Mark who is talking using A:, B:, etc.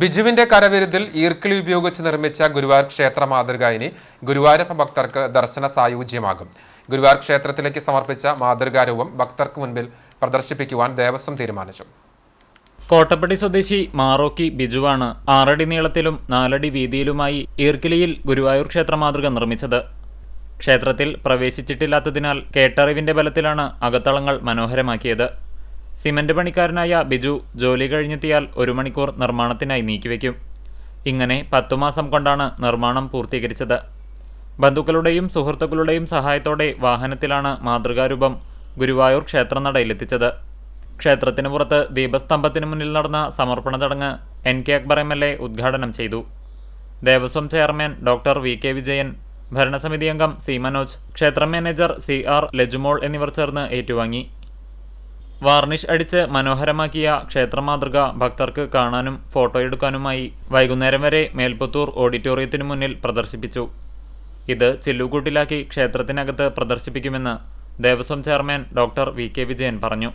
A: ബിജുവിന്റെ കരവിരുതിൽ ഈർക്കിളി ഉപയോഗിച്ച് നിർമ്മിച്ച ഗുരുവായൂർ ക്ഷേത്ര മാതൃക ഇനി ഗുരുവായൂരപ്പ ഭക്തർക്ക് ദർശന സായുജ്യമാകും. ഗുരുവായൂർ ക്ഷേത്രത്തിലേക്ക് സമർപ്പിച്ച മാതൃകാരൂപം ഭക്തർക്ക് മുൻപിൽ പ്രദർശിപ്പിക്കുവാൻ ദേവസ്വം തീരുമാനിച്ചു.
B: കോട്ടപ്പടി സ്വദേശി മാറോക്കി ബിജുവാണ് ആറടി നീളത്തിലും നാലടി വീതിയിലുമായി ഈർക്കിലിയിൽ ഗുരുവായൂർ ക്ഷേത്ര മാതൃക നിർമ്മിച്ചത്. ക്ഷേത്രത്തിൽ പ്രവേശിച്ചിട്ടില്ലാത്തതിനാൽ കേട്ടറിവിന്റെ ബലത്തിലാണ് അകത്തളങ്ങൾ മനോഹരമാക്കിയത്. സിമന്റ് പണിക്കാരനായ ബിജു ജോലി കഴിഞ്ഞെത്തിയാൽ ഒരു മണിക്കൂർ നിർമ്മാണത്തിനായി നീക്കിവെക്കും. ഇങ്ങനെ പത്തു മാസം കൊണ്ടാണ് നിർമ്മാണം പൂർത്തീകരിച്ചത്. ബന്ധുക്കളുടെയും സുഹൃത്തുക്കളുടെയും സഹായത്തോടെ വാഹനത്തിലാണ് മാതൃകാരൂപം ഗുരുവായൂർ ക്ഷേത്രനടയിലെത്തിച്ചത്. ക്ഷേത്രത്തിന് പുറത്ത് ദീപസ്തംഭത്തിന് മുന്നിൽ നടന്ന സമർപ്പണ ചടങ്ങ് N K Akbar M L A ഉദ്ഘാടനം ചെയ്തു. Devaswom chairman doctor V K Vijayan ഭരണസമിതി അംഗം സി മനോജ് ക്ഷേത്ര മാനേജർ സി ആർ ലജുമോൾ എന്നിവർ ചേർന്ന് ഏറ്റുവാങ്ങി. വാർണിഷ് അടിച്ച് മനോഹരമാക്കിയ ക്ഷേത്ര മാതൃക ഭക്തർക്ക് കാണാനും ഫോട്ടോയെടുക്കാനുമായി വൈകുന്നേരം വരെ മേൽപ്പത്തൂർ ഓഡിറ്റോറിയത്തിനു മുന്നിൽ പ്രദർശിപ്പിച്ചു. ഇത് ചില്ലുകൂട്ടിലാക്കി ക്ഷേത്രത്തിനകത്ത് പ്രദർശിപ്പിക്കുമെന്ന് Devaswom chairman doctor V K Vijayan പറഞ്ഞു.